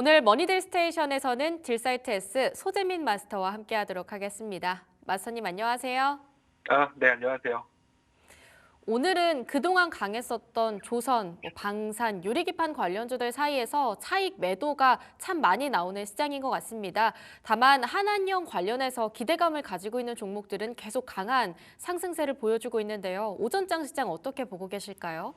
오늘 머니데이 스테이션에서는 딜사이트 S 소재민 마스터와 함께하도록 하겠습니다. 마스터님 안녕하세요. 아, 네, 안녕하세요. 오늘은 그동안 강했었던 조선, 뭐 방산, 유리기판 관련주들 사이에서 차익 매도가 참 많이 나오는 시장인 것 같습니다. 다만 한한령 관련해서 기대감을 가지고 있는 종목들은 계속 강한 상승세를 보여주고 있는데요. 오전장 시장 어떻게 보고 계실까요?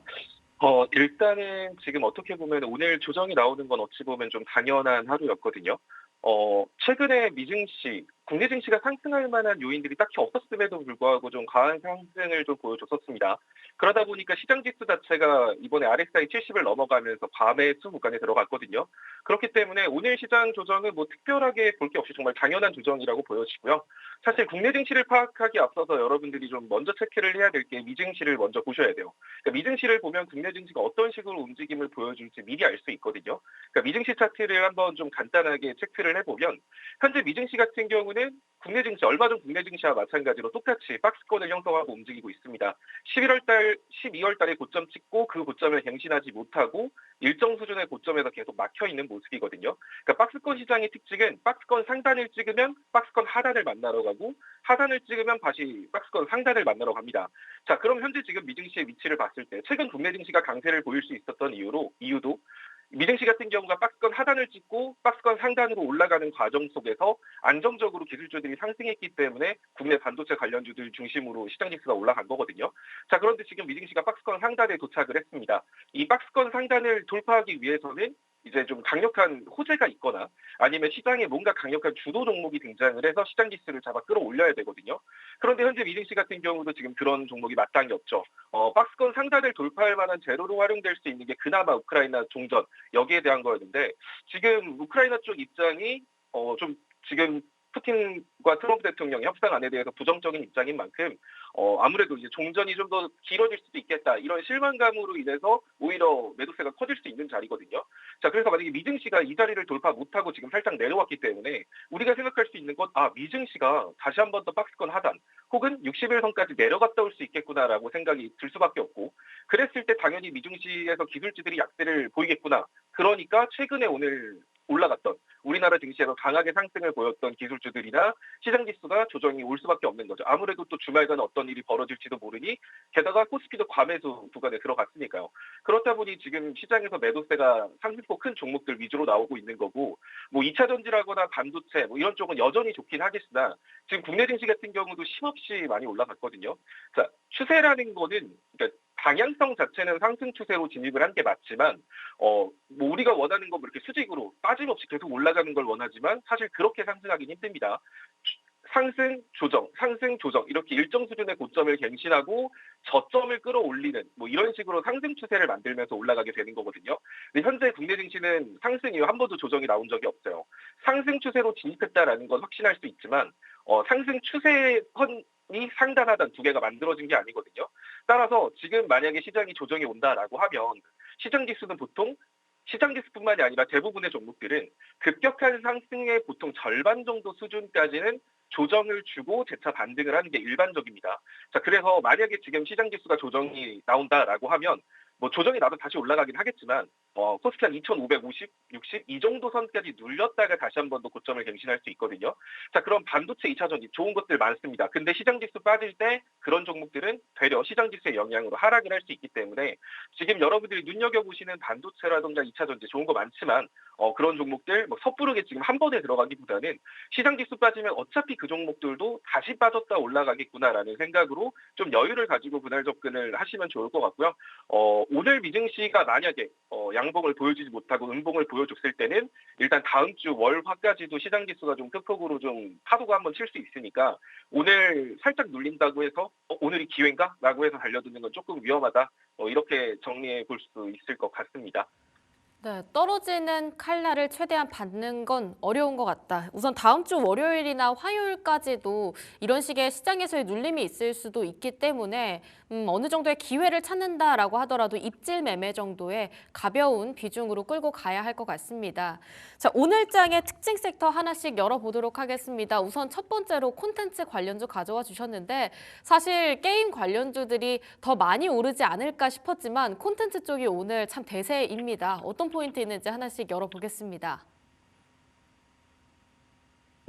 어, 일단은 지금 어떻게 보면 오늘 조정이 나오는 건 어찌 보면 좀 당연한 하루였거든요. 어, 최근에 미증시, 국내 증시가 상승할 만한 요인들이 딱히 없었음에도 불구하고 좀 강한 상승을 좀 보여줬었습니다. 그러다 보니까 시장 지수 자체가 이번에 RSI 70을 넘어가면서 밤의 수 구간에 들어갔거든요. 그렇기 때문에 오늘 시장 조정은 뭐 특별하게 볼 게 없이 정말 당연한 조정이라고 보여지고요. 사실 국내 증시를 파악하기 앞서서 여러분들이 좀 먼저 체크를 해야 될 게 미증시를 먼저 보셔야 돼요. 그러니까 미증시를 보면 국내 증시가 어떤 식으로 움직임을 보여줄지 미리 알 수 있거든요. 그러니까 미증시 차트를 한번 좀 간단하게 체크를 해보면 현재 미증시 같은 경우는 국내 증시 얼마 전 국내 증시와 마찬가지로 똑같이 박스권을 형성하고 움직이고 있습니다. 11월 달, 12월 달에 고점 찍고 그 고점을 갱신하지 못하고 일정 수준의 고점에서 계속 막혀 있는 모습이거든요. 그러니까 박스권 시장의 특징은 박스권 상단을 찍으면 박스권 하단을 만나러 가고 하단을 찍으면 다시 박스권 상단을 만나러 갑니다. 자, 그럼 현재 지금 미증시의 위치를 봤을 때 최근 국내 증시가 강세를 보일 수 있었던 이유로 이유도 미증시 같은 경우가 박스권 하단을 찍고 박스권 상단으로 올라가는 과정 속에서 안정적으로 기술주들이 상승했기 때문에 국내 반도체 관련주들 중심으로 시장 지수가 올라간 거거든요. 자, 그런데 지금 미증시가 박스권 상단에 도착을 했습니다. 이 박스권 상단을 돌파하기 위해서는 이제 좀 강력한 호재가 있거나 아니면 시장에 뭔가 강력한 주도 종목이 등장을 해서 시장 지수를 잡아 끌어올려야 되거든요. 그런데 현재 미증시 같은 경우도 지금 그런 종목이 마땅히 없죠. 어, 박스권 상단을 돌파할 만한 재료로 활용될 수 있는 게 그나마 우크라이나 종전 여기에 대한 거였는데 지금 우크라이나 쪽 입장이 어, 좀 지금 푸틴과 트럼프 대통령 협상안에 대해서 부정적인 입장인 만큼 어, 아무래도 이제 종전이 좀 더 길어질 수도 있겠다 이런 실망감으로 인해서 오히려 매도세가 커질 수 있는 자리거든요. 자 그래서 만약에 미증시가 이 자리를 돌파 못하고 지금 살짝 내려왔기 때문에 우리가 생각할 수 있는 건 아 미증시가 다시 한 번 더 박스권 하단 혹은 60일선까지 내려갔다 올 수 있겠구나라고 생각이 들 수밖에 없고 그랬을 때 당연히 미증시에서 기술주들이 약세를 보이겠구나. 그러니까 최근에 오늘 올라갔던 우리나라 증시에서 강하게 상승을 보였던 기술주들이나 시장 지수가 조정이 올 수밖에 없는 거죠. 아무래도 또 주말간 어떤 일이 벌어질지도 모르니 게다가 코스피도 과매수 구간에 들어갔으니까요. 그렇다 보니 지금 시장에서 매도세가 상승폭 큰 종목들 위주로 나오고 있는 거고 뭐 2차 전지라거나 반도체 뭐 이런 쪽은 여전히 좋긴 하겠으나 지금 국내 증시 같은 경우도 쉼없이 많이 올라갔거든요. 자, 추세라는 거는 그러니까 방향성 자체는 상승 추세로 진입을 한 게 맞지만 어 뭐 우리가 원하는 건 이렇게 수직으로 빠짐없이 계속 올라가는 걸 원하지만 사실 그렇게 상승하기는 힘듭니다. 상승 조정, 상승 조정 이렇게 일정 수준의 고점을 갱신하고 저점을 끌어올리는 뭐 이런 식으로 상승 추세를 만들면서 올라가게 되는 거거든요. 근데 현재 국내 증시는 상승 이후 한 번도 조정이 나온 적이 없어요. 상승 추세로 진입했다라는 건 확신할 수 있지만 어, 상승 추세선 이 상단 하단 두 개가 만들어진 게 아니거든요. 따라서 지금 만약에 시장이 조정이 온다라고 하면 시장 지수는 보통 시장 지수뿐만이 아니라 대부분의 종목들은 급격한 상승의 보통 절반 정도 수준까지는 조정을 주고 재차 반등을 하는 게 일반적입니다. 자, 그래서 만약에 지금 시장 지수가 조정이 나온다라고 하면 뭐 조정이 나도 다시 올라가긴 하겠지만 어, 코스피 한 2,550, 60 이 정도 선까지 눌렸다가 다시 한 번 더 고점을 갱신할 수 있거든요. 자, 그럼 반도체 2차 전지 좋은 것들 많습니다. 근데 시장 지수 빠질 때 그런 종목들은 되려 시장 지수의 영향으로 하락을 할 수 있기 때문에 지금 여러분들이 눈여겨 보시는 반도체라든가 2차 전지 좋은 거 많지만 어, 그런 종목들 뭐 섣부르게 지금 한 번에 들어가기보다는 시장 지수 빠지면 어차피 그 종목들도 다시 빠졌다 올라가겠구나라는 생각으로 좀 여유를 가지고 분할 접근을 하시면 좋을 것 같고요. 어, 오늘 미증시가 만약에 어, 양봉을 보여주지 못하고 음봉을 보여줬을 때는 일단 다음 주 월 화까지도 시장 지수가 좀 크폭으로 좀 파도가 한번 칠 수 있으니까 오늘 살짝 눌린다고 해서 어, 오늘이 기회인가 라고 해서 달려드는 건 조금 위험하다. 어, 이렇게 정리해 볼 수 있을 것 같습니다. 네, 떨어지는 칼날을 최대한 받는 건 어려운 것 같다. 우선 다음 주 월요일이나 화요일까지도 이런 식의 시장에서의 눌림이 있을 수도 있기 때문에 음, 어느 정도의 기회를 찾는다라고 하더라도 입질 매매 정도의 가벼운 비중으로 끌고 가야 할 것 같습니다. 자, 오늘 장의 특징 섹터 하나씩 열어보도록 하겠습니다. 우선 첫 번째로 콘텐츠 관련주 가져와 주셨는데 사실 게임 관련주들이 더 많이 오르지 않을까 싶었지만 콘텐츠 쪽이 오늘 참 대세입니다. 어떤 포인트 있는지 하나씩 열어보겠습니다.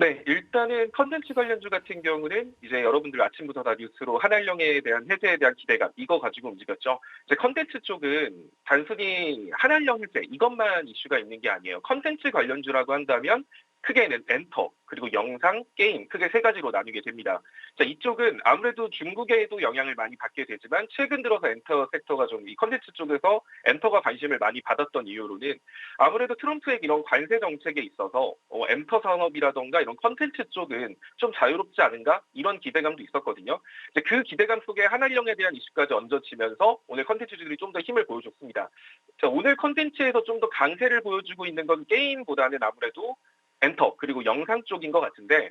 네, 일단은 컨텐츠 관련주 같은 경우는 이제 여러분들 아침부터 다 뉴스로 한알령에 대한 해제에 대한 기대감 이거 가지고 움직였죠. 이제 컨텐츠 쪽은 단순히 한알령 해제 이것만 이슈가 있는 게 아니에요. 컨텐츠 관련주라고 한다면 크게는 엔터 그리고 영상, 게임 크게 세 가지로 나뉘게 됩니다. 자, 이쪽은 아무래도 중국에도 영향을 많이 받게 되지만 최근 들어서 엔터 섹터가 좀 이 컨텐츠 쪽에서 엔터가 관심을 많이 받았던 이유로는 아무래도 트럼프의 이런 관세 정책에 있어서 어, 엔터 산업이라던가 이런 컨텐츠 쪽은 좀 자유롭지 않은가 이런 기대감도 있었거든요. 이제 그 기대감 속에 한알령에 대한 이슈까지 얹어지면서 오늘 컨텐츠들이 좀 더 힘을 보여줬습니다. 자, 오늘 컨텐츠에서 좀 더 강세를 보여주고 있는 건 게임보다는 아무래도 엔터 그리고 영상 쪽인 것 같은데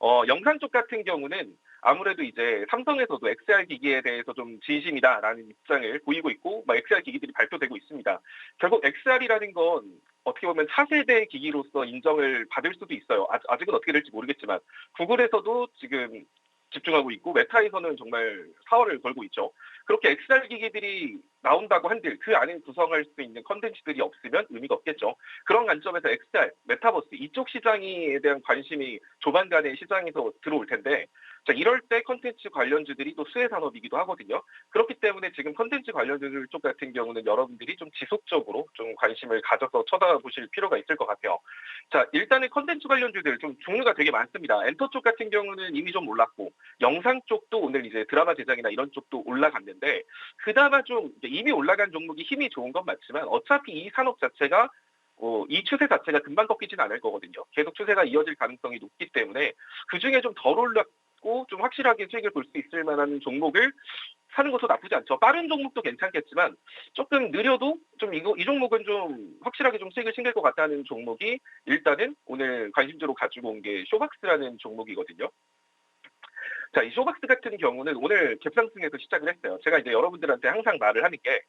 어, 영상 쪽 같은 경우는 아무래도 이제 삼성에서도 XR 기기에 대해서 좀 진심이다라는 입장을 보이고 있고 막 XR 기기들이 발표되고 있습니다. 결국 XR이라는 건 어떻게 보면 차세대 기기로서 인정을 받을 수도 있어요. 아, 아직은 어떻게 될지 모르겠지만 구글에서도 지금 집중하고 있고 메타에서는 정말 사활을 걸고 있죠. 그렇게 XR 기기들이 나온다고 한들 그 안에 구성할 수 있는 컨텐츠들이 없으면 의미가 없겠죠. 그런 관점에서 XR, 메타버스 이쪽 시장에 대한 관심이 조만간에 시장에서 들어올 텐데 자 이럴 때 컨텐츠 관련주들이 또 수혜 산업이기도 하거든요. 그렇기 때문에 지금 컨텐츠 관련주들 쪽 같은 경우는 여러분들이 좀 지속적으로 좀 관심을 가져서 쳐다보실 필요가 있을 것 같아요. 자 일단은 컨텐츠 관련주들 좀 종류가 되게 많습니다. 엔터 쪽 같은 경우는 이미 좀 올랐고 영상 쪽도 오늘 이제 드라마 제작이나 이런 쪽도 올라갔는데 그나마 좀 이미 올라간 종목이 힘이 좋은 건 맞지만 어차피 이 산업 자체가 어, 이 추세 자체가 금방 꺾이진 않을 거거든요. 계속 추세가 이어질 가능성이 높기 때문에 그 중에 좀 덜 올랐고 좀 확실하게 수익을 볼 수 있을 만한 종목을 사는 것도 나쁘지 않죠. 빠른 종목도 괜찮겠지만 조금 느려도 좀 이거 이 종목은 좀 확실하게 좀 수익을 챙길 것 같다는 종목이 일단은 오늘 관심주로 가지고 온 게 쇼박스라는 종목이거든요. 자, 이 쇼박스 같은 경우는 오늘 갭상승에서 시작을 했어요. 제가 이제 여러분들한테 항상 말을 하는 게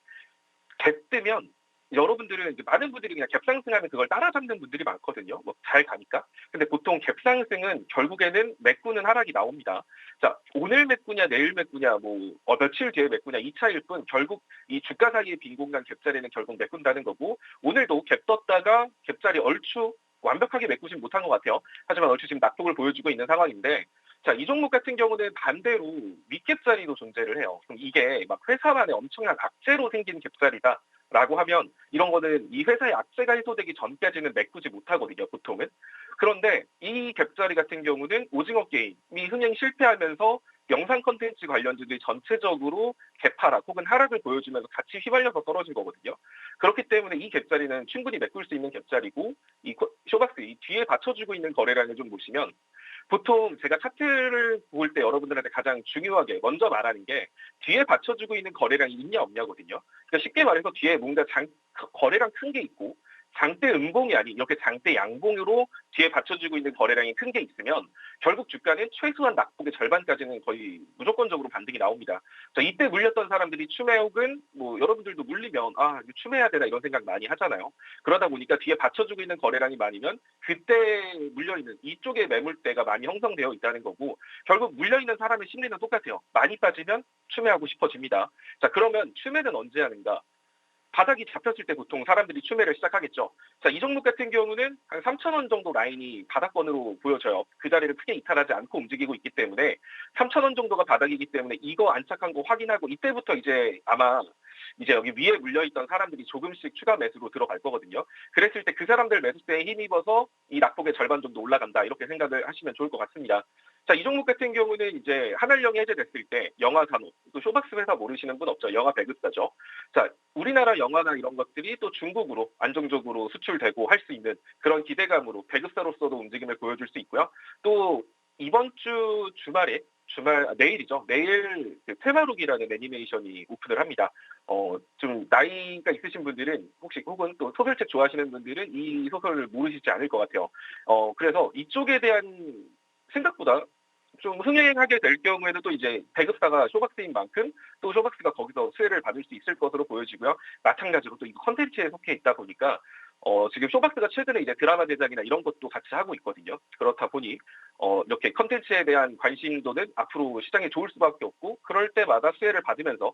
갭 뜨면 여러분들은 이제 많은 분들이 그냥 갭상승하면 그걸 따라잡는 분들이 많거든요. 뭐 잘 가니까. 근데 보통 갭상승은 결국에는 매꾸는 하락이 나옵니다. 자, 오늘 매꾸냐, 내일 매꾸냐, 뭐 어, 며칠 뒤에 매꾸냐 이 차일 뿐 결국 이 주가 사이의 빈 공간 갭자리는 결국 매꾼다는 거고 오늘도 갭 떴다가 갭자리 얼추 완벽하게 메꾸진 못한 것 같아요. 하지만 얼추 지금 낙폭을 보여주고 있는 상황인데 자, 이 종목 같은 경우는 반대로 윗갭자리도 존재를 해요. 그럼 이게 막 회사만의 엄청난 악재로 생긴 갭자리다. 라고 하면 이런 거는 이 회사의 악재가 해소되기 전까지는 메꾸지 못하거든요, 보통은. 그런데 이 갭자리 같은 경우는 오징어 게임이 흥행 실패하면서 영상 컨텐츠 관련주들이 전체적으로 개파락 혹은 하락을 보여주면서 같이 휘발려서 떨어진 거거든요. 그렇기 때문에 이 갭자리는 충분히 메꿀 수 있는 갭자리고 이 쇼박스 이 뒤에 받쳐주고 있는 거래량을 좀 보시면 보통 제가 차트를 볼 때 여러분들한테 가장 중요하게 먼저 말하는 게 뒤에 받쳐주고 있는 거래량이 있냐 없냐거든요. 그러니까 쉽게 말해서 뒤에 뭔가 장, 거래량 큰 게 있고 장대 음봉이 아닌 이렇게 장대 양봉으로 뒤에 받쳐주고 있는 거래량이 큰 게 있으면 결국 주가는 최소한 낙폭의 절반까지는 거의 무조건적으로 반등이 나옵니다. 자, 이때 물렸던 사람들이 추매 혹은 뭐 여러분들도 물리면 아 추매해야 되나 이런 생각 많이 하잖아요. 그러다 보니까 뒤에 받쳐주고 있는 거래량이 많으면 그때 물려있는 이쪽에 매물대가 많이 형성되어 있다는 거고 결국 물려있는 사람의 심리는 똑같아요. 많이 빠지면 추매하고 싶어집니다. 자 그러면 추매는 언제 하는가? 바닥이 잡혔을 때 보통 사람들이 추매를 시작하겠죠. 자, 이 종목 같은 경우는 한 3,000원 정도 라인이 바닥권으로 보여져요. 그 자리를 크게 이탈하지 않고 움직이고 있기 때문에 3,000원 정도가 바닥이기 때문에 이거 안착한 거 확인하고 이때부터 이제 아마 이제 여기 위에 물려있던 사람들이 조금씩 추가 매수로 들어갈 거거든요. 그랬을 때 그 사람들 매수세에 힘입어서 이 낙폭의 절반 정도 올라간다 이렇게 생각을 하시면 좋을 것 같습니다. 자, 이 종목 같은 경우는 이제 한알령이 해제됐을 때 영화 산업, 또 쇼박스 회사 모르시는 분 없죠. 영화 배급사죠. 자, 우리나라 영화나 이런 것들이 또 중국으로 안정적으로 수출되고 할 수 있는 그런 기대감으로 배급사로서도 움직임을 보여줄 수 있고요. 또 이번 주 주말에 주말 아, 내일이죠. 내일 그 테마룩이라는 애니메이션이 오픈을 합니다. 어, 좀 나이가 있으신 분들은 혹시 혹은 또 소설책 좋아하시는 분들은 이 소설을 모르시지 않을 것 같아요. 어, 그래서 이쪽에 대한 생각보다 좀 흥행하게 될 경우에는 또 이제 배급사가 쇼박스인 만큼 또 쇼박스가 거기서 수혜를 받을 수 있을 것으로 보여지고요. 마찬가지로 또 이 컨텐츠에 속해 있다 보니까 어, 지금 쇼박스가 최근에 이제 드라마 제작이나 이런 것도 같이 하고 있거든요. 그렇다 보니 어, 이렇게 컨텐츠에 대한 관심도는 앞으로 시장에 좋을 수밖에 없고 그럴 때마다 수혜를 받으면서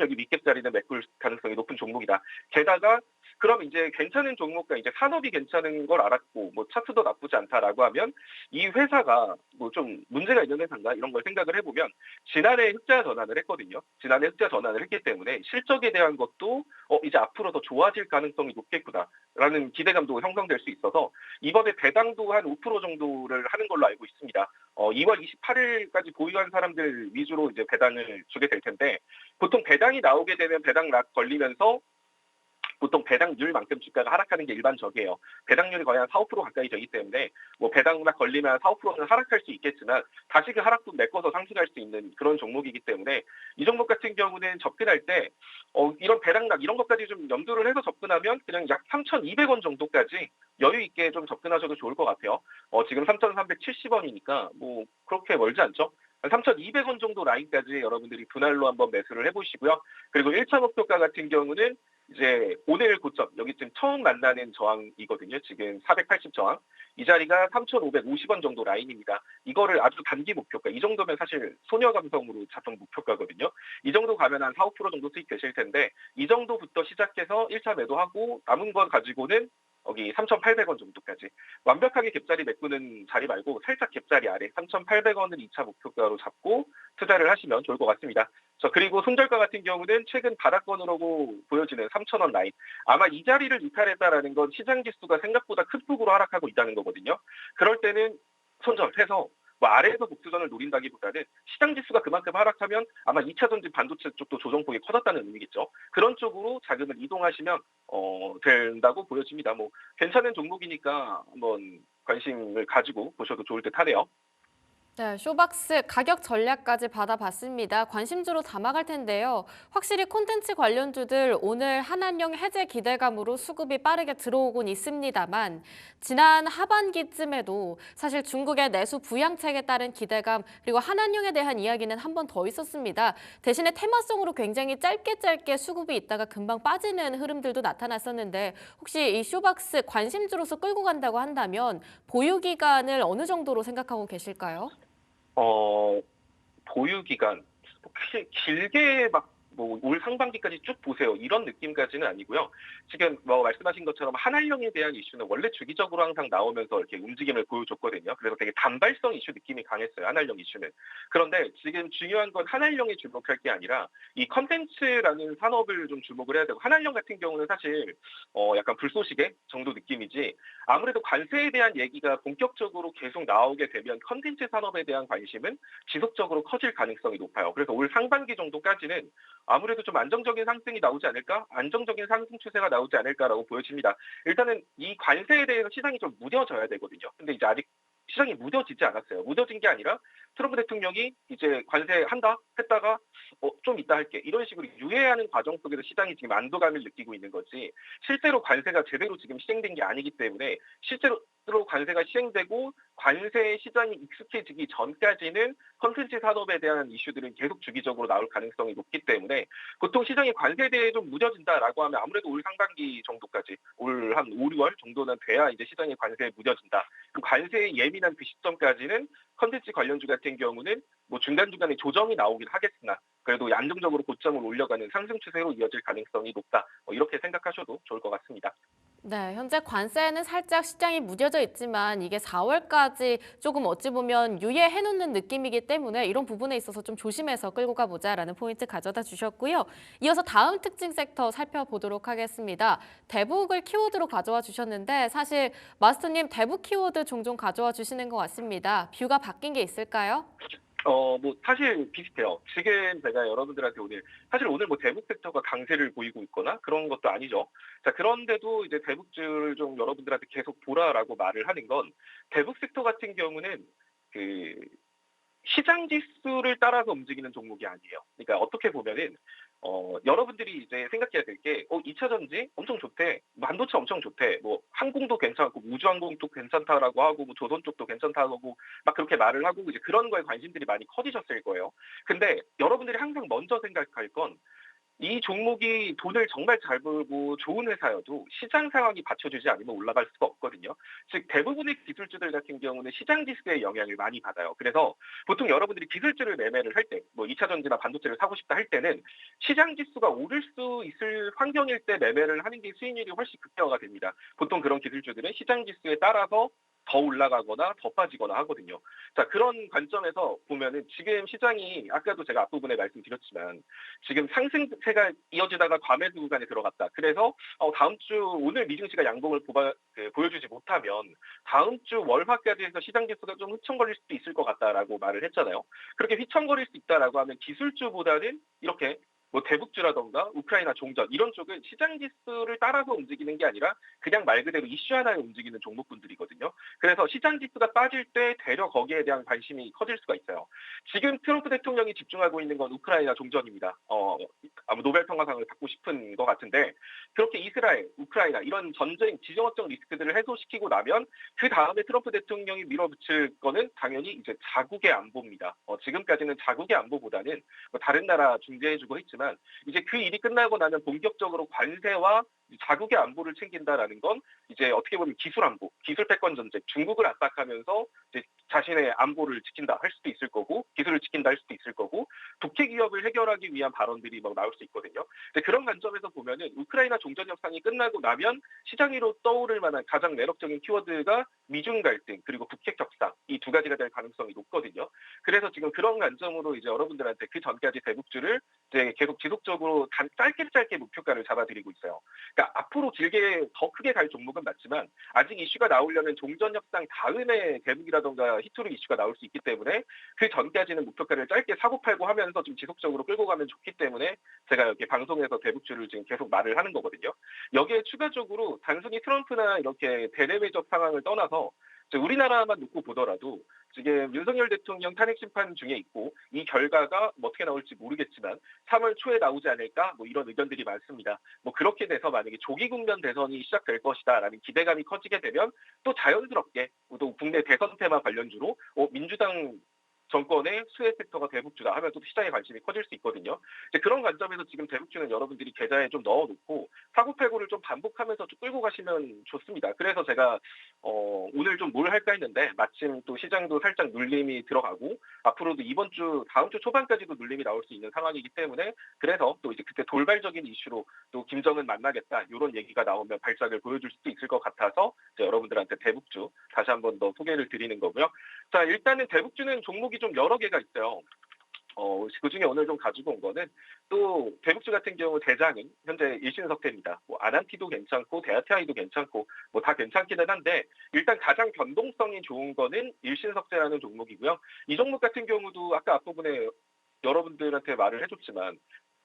여기 밑갭 자리는 메꿀 가능성이 높은 종목이다. 게다가 그럼 이제 괜찮은 종목과 이제 산업이 괜찮은 걸 알았고 뭐 차트도 나쁘지 않다라고 하면 이 회사가 뭐 좀 문제가 있는 회사인가 이런 걸 생각을 해보면 지난해 흑자 전환을 했거든요. 지난해 흑자 전환을 했기 때문에 실적에 대한 것도 어 이제 앞으로 더 좋아질 가능성이 높겠구나라는 기대감도 형성될 수 있어서 이번에 배당도 한 5% 정도를 하는 걸로 알고 있습니다. 어 2월 28일까지 보유한 사람들 위주로 이제 배당을 주게 될 텐데 보통 배당이 나오게 되면 배당 락 걸리면서 보통 배당률만큼 주가가 하락하는 게 일반적이에요. 배당률이 거의 한 4, 5% 가까이 되기 때문에 뭐 배당락 걸리면 4, 5%는 하락할 수 있겠지만 다시 그 하락분 메꿔서 상승할 수 있는 그런 종목이기 때문에 이 종목 같은 경우는 접근할 때 어, 이런 배당락 이런 것까지 좀 염두를 해서 접근하면 그냥 약 3,200원 정도까지 여유 있게 좀 접근하셔도 좋을 것 같아요. 어, 지금 3,370원이니까 뭐 그렇게 멀지 않죠. 한 3,200원 정도 라인까지 여러분들이 분할로 한번 매수를 해보시고요. 그리고 1차 목표가 같은 경우는 이제 오늘 고점 여기쯤 처음 만나는 저항이거든요. 지금 480 저항 이 자리가 3,550원 정도 라인입니다. 이거를 아주 단기 목표가 이 정도면 사실 소녀 감성으로 잡은 목표가거든요. 이 정도 가면 한 4, 5% 정도 수익 되실 텐데 이 정도부터 시작해서 1차 매도하고 남은 건 가지고는 여기 3,800원 정도까지 완벽하게 갭자리 메꾸는 자리 말고 살짝 갭자리 아래 3,800원을 2차 목표가로 잡고 투자를 하시면 좋을 것 같습니다. 자, 그리고 손절가 같은 경우는 최근 바닥권으로 보여지는 3,000원 라인. 아마 이 자리를 이탈했다라는 건 시장 지수가 생각보다 큰 폭으로 하락하고 있다는 거거든요. 그럴 때는 손절해서 뭐 아래에서 복수전을 노린다기보다는 시장 지수가 그만큼 하락하면 아마 2차 전지 반도체 쪽도 조정폭이 커졌다는 의미겠죠. 그런 쪽으로 자금을 이동하시면 어, 된다고 보여집니다. 뭐 괜찮은 종목이니까 한번 관심을 가지고 보셔도 좋을 듯 하네요. 네, 쇼박스 가격 전략까지 받아봤습니다. 관심주로 담아갈 텐데요. 확실히 콘텐츠 관련주들 오늘 한한령 해제 기대감으로 수급이 빠르게 들어오곤 있습니다만 지난 하반기쯤에도 사실 중국의 내수 부양책에 따른 기대감 그리고 한한령에 대한 이야기는 한 번 더 있었습니다. 대신에 테마성으로 굉장히 짧게 짧게 수급이 있다가 금방 빠지는 흐름들도 나타났었는데 혹시 이 쇼박스 관심주로서 끌고 간다고 한다면 보유 기간을 어느 정도로 생각하고 계실까요? 어, 보유 기간 혹시 길게 막 뭐 올 상반기까지 쭉 보세요 이런 느낌까지는 아니고요. 지금 뭐 말씀하신 것처럼 한한령에 대한 이슈는 원래 주기적으로 항상 나오면서 이렇게 움직임을 보여줬거든요. 그래서 되게 단발성 이슈 느낌이 강했어요 한한령 이슈는. 그런데 지금 중요한 건 한한령에 주목할 게 아니라 이 컨텐츠라는 산업을 좀 주목을 해야 되고 한한령 같은 경우는 사실 어 약간 불쏘시개 정도 느낌이지 아무래도 관세에 대한 얘기가 본격적으로 계속 나오게 되면 컨텐츠 산업에 대한 관심은 지속적으로 커질 가능성이 높아요. 그래서 올 상반기 정도까지는 아무래도 좀 안정적인 상승이 나오지 않을까? 안정적인 상승 추세가 나오지 않을까라고 보여집니다. 일단은 이 관세에 대해서 시장이 좀 무뎌져야 되거든요. 근데 이제 아직 시장이 무뎌지지 않았어요. 무뎌진 게 아니라 트럼프 대통령이 이제 관세 한다 했다가 어, 좀 이따 할게 이런 식으로 유예하는 과정 속에서 시장이 지금 안도감을 느끼고 있는 거지 실제로 관세가 제대로 지금 시행된 게 아니기 때문에 실제로 관세가 시행되고 관세 시장이 익숙해지기 전까지는 컨텐츠 산업에 대한 이슈들은 계속 주기적으로 나올 가능성이 높기 때문에 보통 시장이 관세에 대해 좀 무뎌진다라고 하면 아무래도 올 상반기 정도까지 올 한 5, 6월 정도는 돼야 이제 시장이 관세에 무뎌진다. 그 관세에 예민한 그 시점까지는 컨텐츠 관련주 같은 경우는 뭐 중간중간에 조정이 나오긴 하겠으나 그래도 안정적으로 고점을 올려가는 상승 추세로 이어질 가능성이 높다. 뭐 이렇게 생각하셔도 좋을 것 같습니다. 네, 현재 관세는 살짝 시장이 무뎌져 있지만 이게 4월까지 조금 어찌 보면 유예해 놓는 느낌이기 때문에 이런 부분에 있어서 좀 조심해서 끌고 가보자라는 포인트 가져다 주셨고요. 이어서 다음 특징 섹터 살펴보도록 하겠습니다. 대북을 키워드로 가져와 주셨는데 사실 마스터님 대북 키워드 종종 가져와 주시는 것 같습니다. 뷰가 바뀐 게 있을까요? 어, 뭐, 사실 비슷해요. 지금 제가 여러분들한테 오늘, 사실 오늘 뭐 대북 섹터가 강세를 보이고 있거나 그런 것도 아니죠. 자, 그런데도 이제 대북주를 좀 여러분들한테 계속 보라라고 말을 하는 건 대북 섹터 같은 경우는 그 시장 지수를 따라서 움직이는 종목이 아니에요. 그러니까 어떻게 보면은 어, 여러분들이 이제 생각해야 될 게, 어, 2차 전지 엄청 좋대. 반도체 엄청 좋대. 뭐, 항공도 괜찮고, 우주항공도 괜찮다라고 하고, 뭐, 조선 쪽도 괜찮다고, 막 그렇게 말을 하고, 이제 그런 거에 관심들이 많이 커지셨을 거예요. 근데 여러분들이 항상 먼저 생각할 건, 이 종목이 돈을 정말 잘 벌고 좋은 회사여도 시장 상황이 받쳐주지 않으면 올라갈 수가 없거든요. 즉 대부분의 기술주들 같은 경우는 시장 지수의 영향을 많이 받아요. 그래서 보통 여러분들이 기술주를 매매를 할 때, 뭐 2차 전지나 반도체를 사고 싶다 할 때는 시장 지수가 오를 수 있을 환경일 때 매매를 하는 게 수익률이 훨씬 극대화가 됩니다. 보통 그런 기술주들은 시장 지수에 따라서 더 올라가거나 더 빠지거나 하거든요. 자, 그런 관점에서 보면은 지금 시장이 아까도 제가 앞부분에 말씀드렸지만 지금 상승세가 이어지다가 과매수 구간에 들어갔다. 그래서 어, 다음 주 오늘 미증시가 양봉을 보바, 그, 보여주지 못하면 다음 주 월화까지 해서 시장 지수가 좀 휘청거릴 수도 있을 것 같다라고 말을 했잖아요. 그렇게 휘청거릴 수 있다라고 하면 기술주보다는 이렇게 뭐 대북주라던가 우크라이나 종전 이런 쪽은 시장 지수를 따라서 움직이는 게 아니라 그냥 말 그대로 이슈 하나에 움직이는 종목군들이거든요. 그래서 시장 지수가 빠질 때 되려 거기에 대한 관심이 커질 수가 있어요. 지금 트럼프 대통령이 집중하고 있는 건 우크라이나 종전입니다. 어, 아마 노벨 평화상을 받고 싶은 것 같은데 그렇게 이스라엘, 우크라이나 이런 전쟁, 지정학적 리스크들을 해소시키고 나면 그 다음에 트럼프 대통령이 밀어붙일 거는 당연히 이제 자국의 안보입니다. 어, 지금까지는 자국의 안보보다는 뭐 다른 나라 중재해주고 했지만 이제 그 일이 끝나고 나면 본격적으로 관세와 자국의 안보를 챙긴다라는 건 이제 어떻게 보면 기술 안보, 기술 패권 전쟁, 중국을 압박하면서 자신의 안보를 지킨다 할 수도 있을 거고 기술을 지킨다 할 수도 있을 거고 독해 기업을 해결하기 위한 발언들이 막 나올 수 있거든요. 근데 그런 관점에서 보면은 우크라이나 종전 협상이 끝나고 나면 시장 위로 떠오를 만한 가장 매력적인 키워드가 미중 갈등 그리고 북핵 격상 이 두 가지가 될 가능성이 높거든요. 그래서 지금 그런 관점으로 이제 여러분들한테 그 전까지 대북주를 이제 계속 지속적으로 단 짧게 짧게 목표가를 잡아드리고 있어요. 그러니까 앞으로 길게 더 크게 갈 종목은 맞지만 아직 이슈가 나오려면 종전 협상 다음에 대북이라던가 히트로 이슈가 나올 수 있기 때문에 그 전까지는 목표가를 짧게 사고 팔고 하면서 좀 지속적으로 끌고 가면 좋기 때문에 제가 여기 방송에서 대북주를 지금 계속 말을 하는 거거든요. 여기에 추가적으로 단순히 트럼프나 이렇게 대내외적 상황을 떠나서 우리나라만 놓고 보더라도 지금 윤석열 대통령 탄핵 심판 중에 있고 이 결과가 뭐 어떻게 나올지 모르겠지만 3월 초에 나오지 않을까 뭐 이런 의견들이 많습니다. 뭐 그렇게 돼서 만약에 조기 국면 대선이 시작될 것이다라는 기대감이 커지게 되면 또 자연스럽게 또 국내 대선 테마 관련주로 어, 민주당 정권의 수혜 섹터가 대북주다 하면 또 시장에 관심이 커질 수 있거든요. 이제 그런 관점에서 지금 대북주는 여러분들이 계좌에 좀 넣어놓고 사고팔고를 좀 반복하면서 좀 끌고 가시면 좋습니다. 그래서 제가 어, 오늘 좀 뭘 할까 했는데 마침 또 시장도 살짝 눌림이 들어가고 앞으로도 이번 주 다음 주 초반까지도 눌림이 나올 수 있는 상황이기 때문에 그래서 또 이제 그때 돌발적인 이슈로 또 김정은 만나겠다 이런 얘기가 나오면 발작을 보여줄 수도 있을 것 같아서 이제 여러분들한테 대북주 다시 한 번 더 소개를 드리는 거고요. 자 일단은 대북주는 종목이 좀 여러 개가 있어요. 어, 그 중에 오늘 좀 가지고 온 거는 또 대북주 같은 경우 대장은 현재 일신석태입니다. 뭐 아난티도 괜찮고 대아티아이도 괜찮고 뭐 다 괜찮기는 한데 일단 가장 변동성이 좋은 거는 일신석재라는 종목이고요. 이 종목 같은 경우도 아까 앞부분에 여러분들한테 말을 해줬지만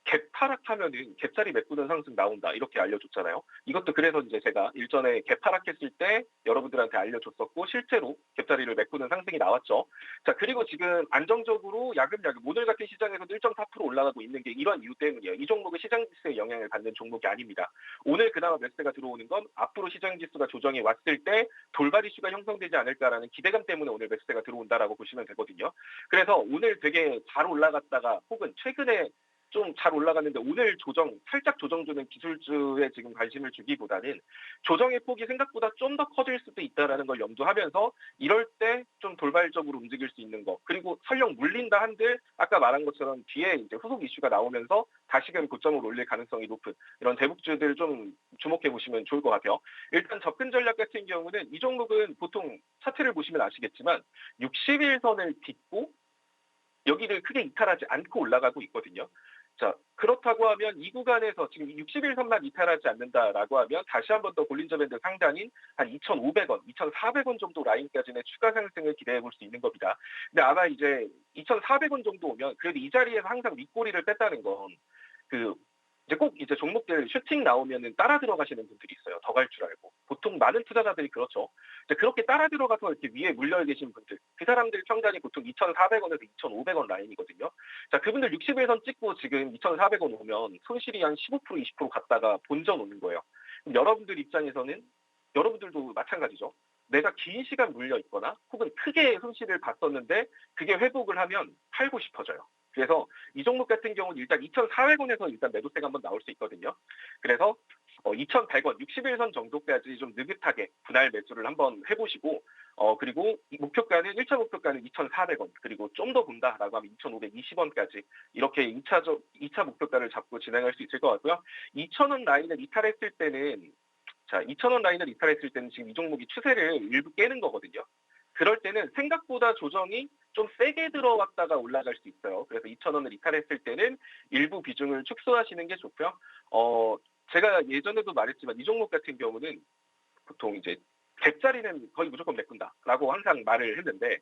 개파락하면은 갭자리 메꾸는 상승 나온다 이렇게 알려줬잖아요. 이것도 그래서 이제 제가 일전에 개파락했을 때 여러분들한테 알려줬었고 실제로 갭자리를 메꾸는 상승이 나왔죠. 자 그리고 지금 안정적으로 야금야금 오늘 같은 시장에서도 1.4% 올라가고 있는 게 이런 이유 때문이에요. 이 종목은 시장 지수의 영향을 받는 종목이 아닙니다. 오늘 그나마 매수가 들어오는 건 앞으로 시장 지수가 조정이 왔을 때 돌발 이슈가 형성되지 않을까라는 기대감 때문에 오늘 매수가 들어온다라고 보시면 되거든요. 그래서 오늘 되게 잘 올라갔다가 혹은 최근에 좀 잘 올라갔는데 오늘 조정 살짝 조정 주는 기술주에 지금 관심을 주기보다는 조정의 폭이 생각보다 좀 더 커질 수도 있다라는 걸 염두하면서 이럴 때 좀 돌발적으로 움직일 수 있는 거 그리고 설령 물린다 한들 아까 말한 것처럼 뒤에 이제 후속 이슈가 나오면서 다시금 고점을 올릴 가능성이 높은 이런 대북주들 좀 주목해 보시면 좋을 것 같아요. 일단 접근 전략 같은 경우는 이 종목은 보통 차트를 보시면 아시겠지만 60일선을 딛고 여기를 크게 이탈하지 않고 올라가고 있거든요. 자, 그렇다고 하면 이 구간에서 지금 60일 선만 이탈하지 않는다라고 하면 다시 한 번더 볼린저 밴드 상단인 한 2,500원, 2,400원 정도 라인까지는 추가 상승을 기대해 볼 수 있는 겁니다. 근데 아마 이제 2,400원 정도 오면 그래도 이 자리에서 항상 윗꼬리를 뺐다는 건 그 이제 꼭 이제 종목들 슈팅 나오면은 따라 들어가시는 분들이 있어요. 더 갈 줄 알고. 보통 많은 투자자들이 그렇죠. 이제 그렇게 따라 들어가서 이렇게 위에 물려 계신 분들, 그 사람들 평단이 보통 2,400원에서 2,500원 라인이거든요. 자, 그분들 60일선 찍고 지금 2,400원 오면 손실이 한 15% 20% 갔다가 본전 오는 거예요. 여러분들 입장에서는 여러분들도 마찬가지죠. 내가 긴 시간 물려 있거나 혹은 크게 손실을 봤었는데 그게 회복을 하면 팔고 싶어져요. 그래서 이 종목 같은 경우는 일단 2,400원에서 일단 매도세가 한번 나올 수 있거든요. 그래서 어, 2,100원, 61선 정도까지 좀 느긋하게 분할 매수를 한번 해보시고, 어, 그리고 이 목표가는 1차 목표가는 2,400원, 그리고 좀 더 본다라고 하면 2,520원까지 이렇게 2차적, 2차 목표가를 잡고 진행할 수 있을 것 같고요. 2,000원 라인을 이탈했을 때는, 자, 2,000원 라인을 이탈했을 때는 지금 이 종목이 추세를 일부 깨는 거거든요. 그럴 때는 생각보다 조정이 좀 세게 들어왔다가 올라갈 수 있어요. 그래서 2,000원을 이탈했을 때는 일부 비중을 축소하시는 게 좋고요. 어, 제가 예전에도 말했지만 이 종목 같은 경우는 보통 이제 갭자리는 거의 무조건 메꾼다라고 항상 말을 했는데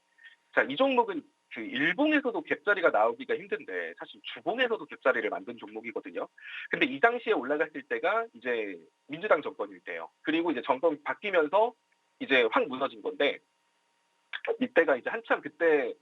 자, 이 종목은 그 일봉에서도 갭자리가 나오기가 힘든데 사실 주봉에서도 갭자리를 만든 종목이거든요. 근데 이 당시에 올라갔을 때가 이제 민주당 정권일 때예요. 그리고 이제 정권 바뀌면서 이제 확 무너진 건데 이때가 이제 한참 그때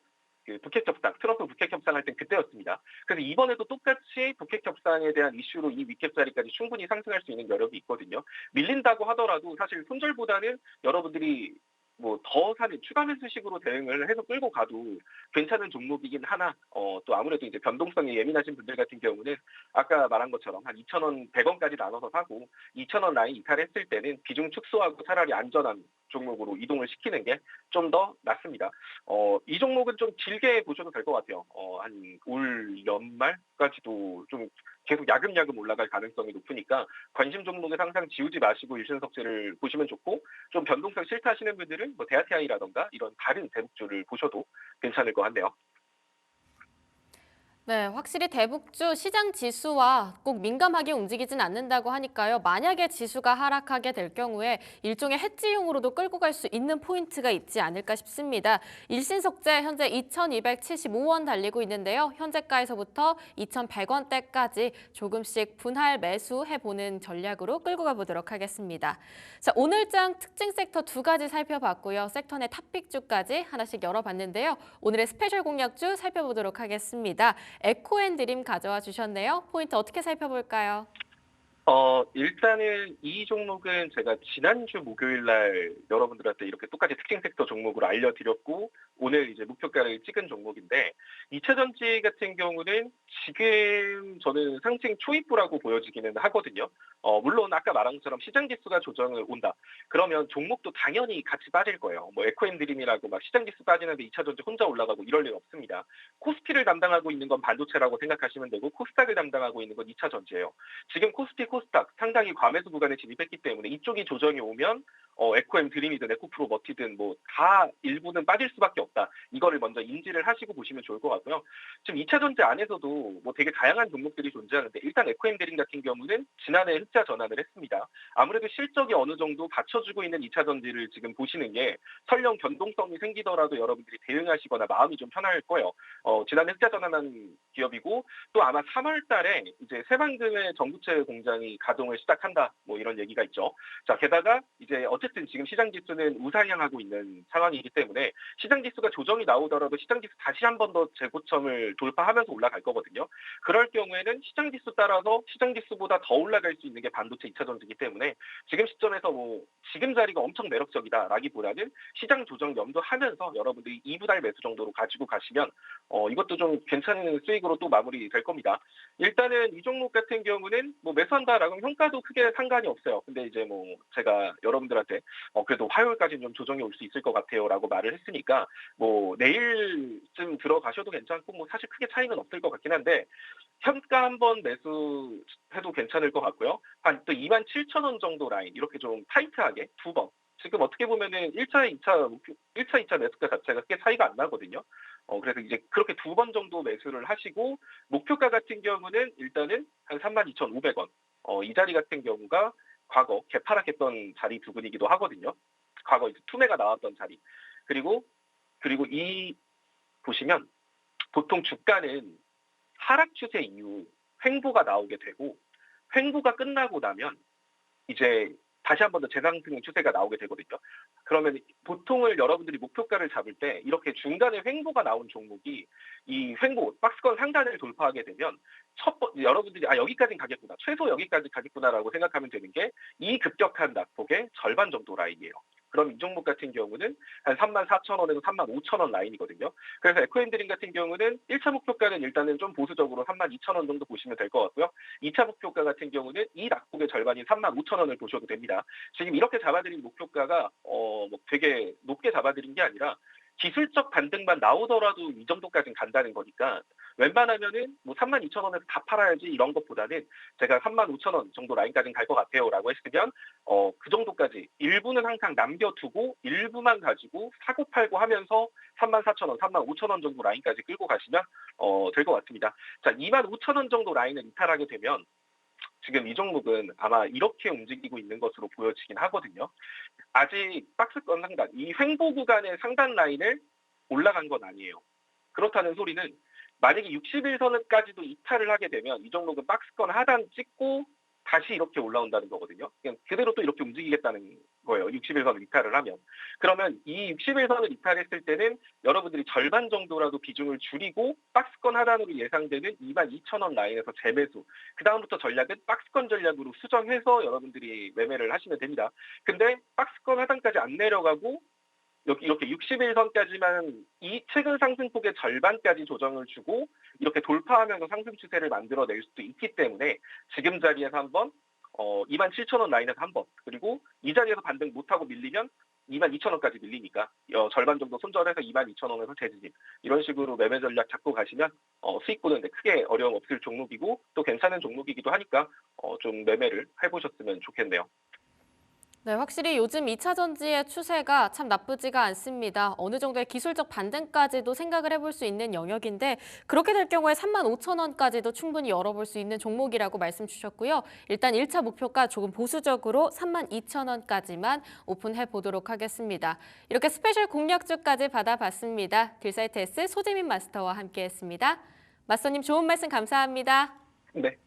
그 북핵 협상, 트럼프 북핵 협상할 땐 그때였습니다. 그래서 이번에도 똑같이 북핵 협상에 대한 이슈로 이 위캡 자리까지 충분히 상승할 수 있는 여력이 있거든요. 밀린다고 하더라도 사실 손절보다는 여러분들이 뭐더 사는 추가 매수 식으로 대응을 해서 끌고 가도 괜찮은 종목이긴 하나 어, 또 아무래도 이제 변동성이 예민하신 분들 같은 경우는 아까 말한 것처럼 한 2,000원, 100원까지 나눠서 사고 2,000원 라인 이탈했을 때는 비중 축소하고 차라리 안전한 종목으로 이동을 시키는 게 좀 더 낫습니다. 어, 이 종목은 좀 길게 보셔도 될 것 같아요. 어, 한 올 연말까지도 좀 계속 야금야금 올라갈 가능성이 높으니까 관심 종목을 항상 지우지 마시고 유신석재를 보시면 좋고 좀 변동성 싫다 하시는 분들은 뭐 대하티아이라던가 이런 다른 대북주를 보셔도 괜찮을 것 같네요. 네, 확실히 대북주 시장 지수와 꼭 민감하게 움직이진 않는다고 하니까요. 만약에 지수가 하락하게 될 경우에 일종의 해지용으로도 끌고 갈 수 있는 포인트가 있지 않을까 싶습니다. 일신석재 현재 2,275원 달리고 있는데요. 현재가에서부터 2,100원대까지 조금씩 분할 매수해보는 전략으로 끌고 가보도록 하겠습니다. 자, 오늘장 특징 섹터 두 가지 살펴봤고요. 섹터 내 탑픽주까지 하나씩 열어봤는데요. 오늘의 스페셜 공략주 살펴보도록 하겠습니다. 에코앤드림 가져와 주셨네요. 포인트 어떻게 살펴볼까요? 어, 일단은 이 종목은 제가 지난주 목요일 날 여러분들한테 이렇게 똑같이 특징 섹터 종목으로 알려드렸고, 오늘 이제 목표가를 찍은 종목인데, 2차 전지 같은 경우는 지금 저는 상승 초입부라고 보여지기는 하거든요. 어, 물론 아까 말한 것처럼 시장 지수가 조정을 온다. 그러면 종목도 당연히 같이 빠질 거예요. 뭐 에코앤드림이라고 막 시장 지수 빠지는데 2차 전지 혼자 올라가고 이럴 일 없습니다. 코스피를 담당하고 있는 건 반도체라고 생각하시면 되고, 코스닥을 담당하고 있는 건 2차 전지예요. 지금 코스피 코스닥 상당히 과매수 구간에 진입했기 때문에 이쪽이 조정이 오면 어, 에코엠 드림이든 에코프로 머티든 뭐 다 일부는 빠질 수밖에 없다. 이거를 먼저 인지를 하시고 보시면 좋을 것 같고요. 지금 2차 전지 안에서도 뭐 되게 다양한 종목들이 존재하는데 일단 에코엠 드림 같은 경우는 지난해 흑자 전환을 했습니다. 아무래도 실적이 어느 정도 받쳐주고 있는 2차 전지를 지금 보시는 게 설령 변동성이 생기더라도 여러분들이 대응하시거나 마음이 좀 편할 거예요. 어, 지난해 흑자 전환한 기업이고 또 아마 3월 달에 이제 새만금의 전구체 공장이 가동을 시작한다. 뭐 이런 얘기가 있죠. 자, 게다가 이제 어쨌든 지금 시장 지수는 우상향하고 있는 상황이기 때문에 시장 지수 가 조정이 나오더라도 시장 지수 다시 한 번 더 재고점을 돌파하면서 올라갈 거거든요. 그럴 경우에는 시장 지수 따라서 시장 지수보다 더 올라갈 수 있는 게 반도체 2차 전지이기 때문에 지금 시점에서 뭐 지금 자리가 엄청 매력적이다라기보다는 시장 조정 염두하면서 여러분들이 2부달 매수 정도로 가지고 가시면 어, 이것도 좀 괜찮은 수익으로 또 마무리될 겁니다. 일단은 이 종목 같은 경우는 뭐 매수한다라고 평가도 크게 상관이 없어요. 근데 이제 뭐 제가 여러분들한테 어, 그래도 화요일까지는 좀 조정이 올 수 있을 것 같아요라고 말을 했으니까 뭐 내일쯤 들어가셔도 괜찮고 뭐 사실 크게 차이는 없을 것 같긴 한데 현가 한번 매수해도 괜찮을 것 같고요. 한 또 2만 7천 원 정도 라인 이렇게 좀 타이트하게 두 번. 지금 어떻게 보면은 1차, 2차, 목표- 1차, 2차 매수가 자체가 꽤 차이가 안 나거든요. 어, 그래서 이제 그렇게 두 번 정도 매수를 하시고, 목표가 같은 경우는 일단은 한 32,500원. 어, 이 자리 같은 경우가 과거 개파락했던 자리 부분이기도 하거든요. 과거 이제 투매가 나왔던 자리. 그리고, 그리고 이, 보시면, 보통 주가는 하락 추세 이후 횡보가 나오게 되고, 횡보가 끝나고 나면, 이제 다시 한 번 더 재상승 추세가 나오게 되거든요. 그러면 보통을 여러분들이 목표가를 잡을 때 이렇게 중간에 횡보가 나온 종목이 이 횡보 박스권 상단을 돌파하게 되면 첫 번, 여러분들이 아 여기까지는 가겠구나 최소 여기까지 가겠구나라고 생각하면 되는 게 이 급격한 낙폭의 절반 정도 라인이에요. 그럼 이 종목 같은 경우는 한 3만 4천 원에서 3만 5천 원 라인이거든요. 그래서 에코엔드링 같은 경우는 1차 목표가는 일단은 좀 보수적으로 3만 2천 원 정도 보시면 될 것 같고요. 2차 목표가 같은 경우는 이 낙폭의 절반인 3만 5천 원을 보셔도 됩니다. 지금 이렇게 잡아드린 목표가가 어, 뭐 되게 높게 잡아드린 게 아니라 기술적 반등만 나오더라도 이 정도까지는 간다는 거니까 웬만하면은 뭐 3만 2천 원에서 다 팔아야지 이런 것보다는 제가 3만 5천 원 정도 라인까지는 갈 것 같아요라고 했으면 어, 그 정도까지 일부는 항상 남겨두고 일부만 가지고 사고 팔고 하면서 3만 4천 원, 3만 5천 원 정도 라인까지 끌고 가시면 어, 될 것 같습니다. 자, 2만 5천 원 정도 라인을 이탈하게 되면 지금 이 종목은 아마 이렇게 움직이고 있는 것으로 보여지긴 하거든요. 아직 박스권 상단, 이 횡보 구간의 상단 라인을 올라간 건 아니에요. 그렇다는 소리는 만약에 61선까지도 이탈을 하게 되면 이 종목은 박스권 하단 찍고 다시 이렇게 올라온다는 거거든요. 그냥 그대로 또 이렇게 움직이겠다는 거예요. 61선을 이탈을 하면. 그러면 이 61선을 이탈했을 때는 여러분들이 절반 정도라도 비중을 줄이고 박스권 하단으로 예상되는 22,000원 라인에서 재매수. 그 다음부터 전략은 박스권 전략으로 수정해서 여러분들이 매매를 하시면 됩니다. 근데 박스권 하단까지 안 내려가고 이렇게 61선까지만 이 최근 상승폭의 절반까지 조정을 주고 이렇게 돌파하면서 상승 추세를 만들어낼 수도 있기 때문에 지금 자리에서 한번 어, 27,000원 라인에서 한번 그리고 이 자리에서 반등 못하고 밀리면 22,000원까지 밀리니까 어, 절반 정도 손절해서 22,000원에서 재진입 이런 식으로 매매 전략 잡고 가시면 어, 수익 보는데 크게 어려움 없을 종목이고 또 괜찮은 종목이기도 하니까 어, 좀 매매를 해보셨으면 좋겠네요. 네, 확실히 요즘 2차 전지의 추세가 참 나쁘지가 않습니다. 어느 정도의 기술적 반등까지도 생각을 해볼 수 있는 영역인데 그렇게 될 경우에 3만 5천 원까지도 충분히 열어볼 수 있는 종목이라고 말씀 주셨고요. 일단 1차 목표가 조금 보수적으로 3만 2천 원까지만 오픈해 보도록 하겠습니다. 이렇게 스페셜 공략주까지 받아봤습니다. 딜사이트 S 소재민 마스터와 함께했습니다. 마스터님 좋은 말씀 감사합니다. 네,